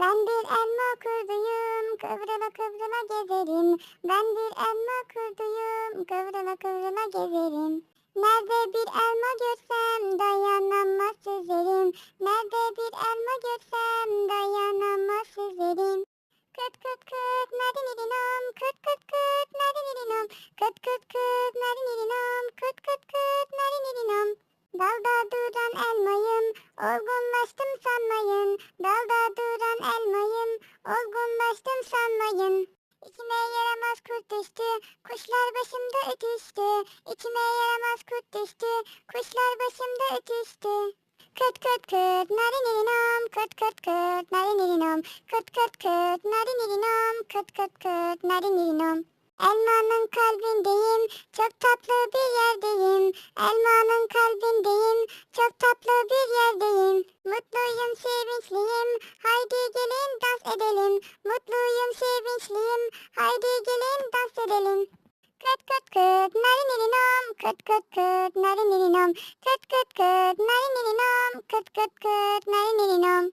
Ben bir elma kurduyum, kıvrıla kıvrıla gezerim. Ben bir elma kurduyum, kıvrıla kıvrıla gezerim. Nerede bir elma görsem dayanamaz süzerim. Nerede bir elma görsem dayanamaz süzerim. Kıt kıt kıt narinirinom, kıt kıt kıt narinirinom. Kıt kıt kıt narinirinom, kıt kıt kıt narinirinom. Dalda duran olgunlaştım sanmayın. Dalda duran elmayım, olgunlaştım sanmayın. İçime yaramaz kurt düştü, kuşlar başımda ötüştü. İçime yaramaz kurt düştü, kuşlar başımda ötüştü. Kıt kıt kıt narinirinom, kıt kıt kıt narinirinom. Kıt kıt kıt narinirinom, kıt kıt kıt narinirinom. Elmanın kalbindeyim, çok tatlı bir yerdeyim. Elmanın gelin dans edelim. Kıt kıt kıt narinirinom, kıt kıt kıt narinirinom. Kıt kıt kıt narinirinom, kıt kıt kıt narinirinom.